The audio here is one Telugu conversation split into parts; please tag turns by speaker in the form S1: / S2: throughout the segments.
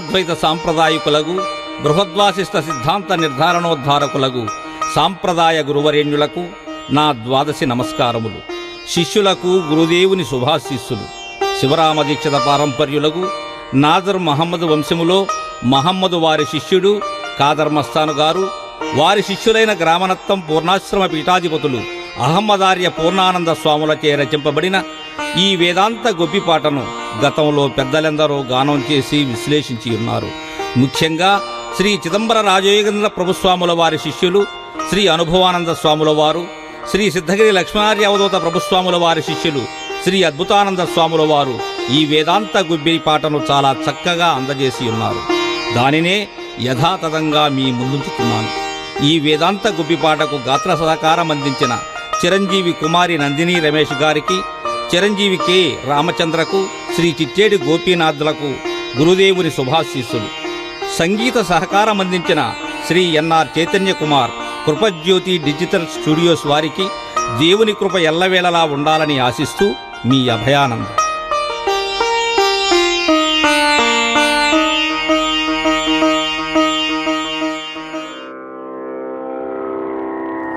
S1: విశిష్టాద్వైత సాంప్రదాయకులకు బృహద్వాసిష్ట సిద్ధాంత నిర్ధారణోద్ధారకులకు సాంప్రదాయ గురువరేణ్యులకు నా ద్వాదశి నమస్కారములు. శిష్యులకు గురుదేవుని శుభాశిస్సులు. శివరామ దీక్షిత పారంపర్యులకు నాజర్ మహమ్మద్ వంశములో మహమ్మదు వారి శిష్యుడు కాదర్ మస్తాను గారు వారి శిష్యులైన గ్రామనత్తం పూర్ణాశ్రమ పీఠాధిపతులు అహమ్మదార్య పూర్ణానంద స్వాములచే రచింపబడిన ఈ వేదాంత గొప్పిపాటను గతంలో పెద్దలెందరో గానం చేసి విశ్లేషించి ఉన్నారు. ముఖ్యంగా శ్రీ చిదంబర రాజయోగేంద్ర ప్రభుస్వాముల వారి శిష్యులు శ్రీ అనుభవానంద స్వాముల వారు శ్రీ సిద్ధగిరి లక్ష్మణార్య అవధూత ప్రభుస్వాముల వారి శిష్యులు శ్రీ అద్భుతానంద స్వాముల వారు ఈ వేదాంత గుబ్బిరి పాటను చాలా చక్కగా అందజేసి ఉన్నారు. దానినే యథాతథంగా మీ ముందుంచుతున్నాను ఈ వేదాంత గుబ్బిపాటకు గాత్ర సహకారం అందించిన చిరంజీవి కుమారి నందిని రమేష్ గారికి చిరంజీవి కె రామచంద్రకు శ్రీ చిట్టేడి గోపీనాథ్లకు గురుదేవుని శుభాశీస్సులు. సంగీత సహకారం అందించిన Shri NR Chaitanya Kumar Krupajyothi digital studios వారికి దేవుని కృప ఎల్లవేళలా ఉండాలని ఆశిస్తూ మీ అభయానందం.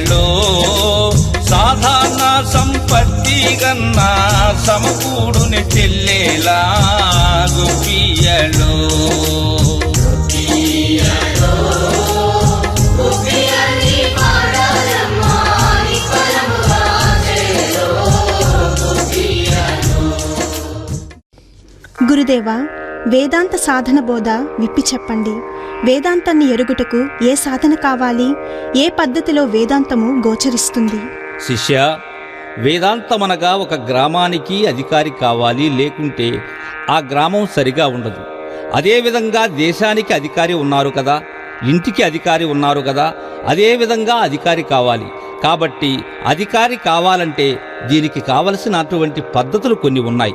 S2: గుబ్బియలో
S1: సాధారణ సంపత్తి గన్నా సమకూడుని చెల్లేలా గుబ్బియలో
S2: గురుదేవా వేదాంత సాధన బోధ విప్పి చెప్పండి. వేదాంతాన్ని ఎరుగుటకు ఏ సాధన కావాలి? ఏ పద్ధతిలో వేదాంతము గోచరిస్తుంది?
S1: శిష్య వేదాంతమనగా ఒక గ్రామానికి అధికారి కావాలి లేకుంటే ఆ గ్రామం సరిగా ఉండదు. అదేవిధంగా దేశానికి అధికారి ఉన్నారు కదా ఇంటికి అధికారి ఉన్నారు కదా అదేవిధంగా అధికారి కావాలి. కాబట్టి అధికారి కావాలంటే దీనికి కావలసినటువంటి పద్ధతులు కొన్ని ఉన్నాయి.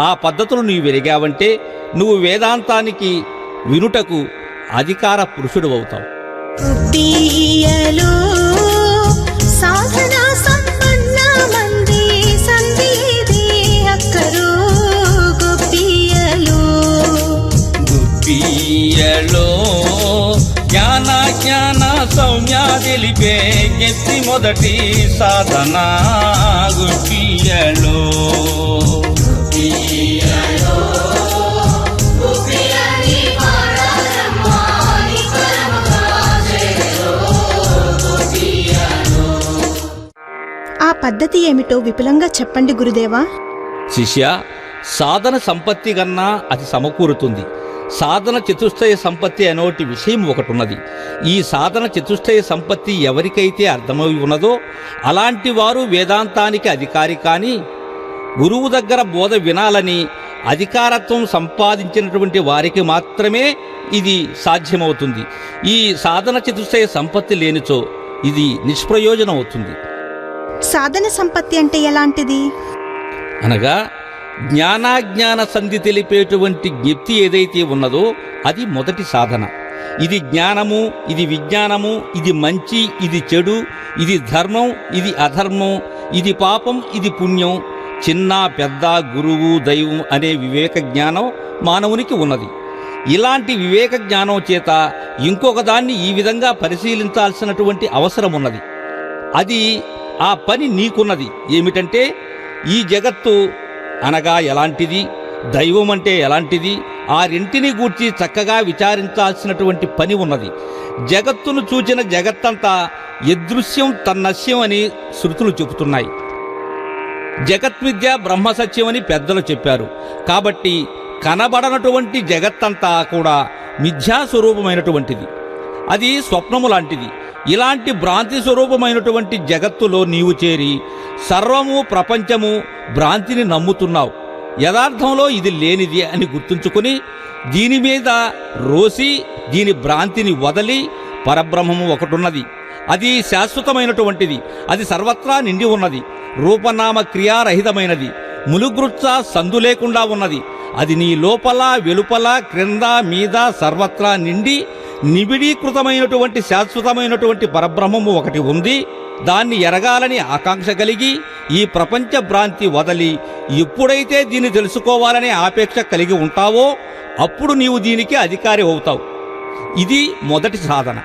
S1: ఆ పద్ధతులు నీవు వెరిగావంటే నువ్వు వేదాంతానికి వినుటకు అధికార పురుషుడు అవుతావు.
S2: గుబ్బియలో సాధన సంపన్న మంది సందీది అక్కరు గొప్పియలు.
S1: గుప్పియలో జ్ఞాన జ్ఞాన సౌమ్య తెలిపే ఎత్తి మొదటి సాధన గుప్పియలో.
S2: పద్ధతి ఏమిటో విపులంగా చెప్పండి గురుదేవా.
S1: శిష్య సాధన సంపత్తి కన్నా అది సమకూరుతుంది. సాధన చతుష్టయ సంపత్తి అనేటి విషయం ఒకటి ఉన్నది ఈ సాధన చతుష్టయ సంపత్తి ఎవరికైతే అర్థమై ఉన్నదో అలాంటి వారు వేదాంతానికి అధికారి కానీ గురువు దగ్గర బోధ వినాలని అధికారత్వం సంపాదించినటువంటి వారికి మాత్రమే ఇది సాధ్యమవుతుంది. ఈ సాధన చతుష్టయ సంపత్తి లేనిచో ఇది నిష్ప్రయోజనం అవుతుంది
S2: సాధన సంపత్తి అంటే ఎలాంటిది?
S1: అనగా జ్ఞానాజ్ఞాన సంధి తెలిపేటువంటి జ్ఞప్తి ఏదైతే ఉన్నదో అది మొదటి సాధన. ఇది జ్ఞానము ఇది విజ్ఞానము ఇది మంచి ఇది చెడు ఇది ధర్మం ఇది అధర్మం ఇది పాపం ఇది పుణ్యం. చిన్న పెద్ద గురువు దైవం అనే వివేక జ్ఞానం మానవునికి ఉన్నది. ఇలాంటి వివేక జ్ఞానం చేత ఇంకొక దాన్ని ఈ విధంగా పరిశీలించాల్సినటువంటి అవసరం ఉన్నది. అది ఆ పని నీకున్నది ఏమిటంటే ఈ జగత్తు అనగా ఎలాంటిది దైవం అంటే ఎలాంటిది ఆ రెంటిని గూర్చి చక్కగా విచారించాల్సినటువంటి పని ఉన్నది. జగత్తును చూచిన జగత్తంతా యదృశ్యం తన్నశ్యం అని శృతులు చెబుతున్నాయి. జగత్విద్య బ్రహ్మసత్యం అని పెద్దలు చెప్పారు. కాబట్టి కనబడనటువంటి జగత్తంతా కూడా మిథ్యా స్వరూపమైనటువంటిది అది స్వప్నము లాంటిది. ఇలాంటి భ్రాంతి స్వరూపమైనటువంటి జగత్తులో నీవు చేరి సర్వము ప్రపంచము భ్రాంతిని నమ్ముతున్నావు. యథార్థంలో ఇది లేనిది అని గుర్తుంచుకుని దీని మీద రోసి దీని భ్రాంతిని వదలి పరబ్రహ్మము ఒకటున్నది. అది శాశ్వతమైనటువంటిది. అది సర్వత్రా నిండి ఉన్నది. రూపనామ క్రియారహితమైనది. ములుగృచ్చ సందు లేకుండా ఉన్నది. అది నీ లోపల వెలుపల క్రింద మీద సర్వత్రా నిండి నిబిడీకృతమైనటువంటి శాశ్వతమైనటువంటి పరబ్రహ్మము ఒకటి ఉంది. దాన్ని ఎరగాలని ఆకాంక్ష కలిగి ఈ ప్రపంచ భ్రాంతి వదలి ఎప్పుడైతే దీన్ని తెలుసుకోవాలనే ఆపేక్ష కలిగి ఉంటావో అప్పుడు నీవు దీనికి అధికారి అవుతావు. ఇది మొదటి సాధన.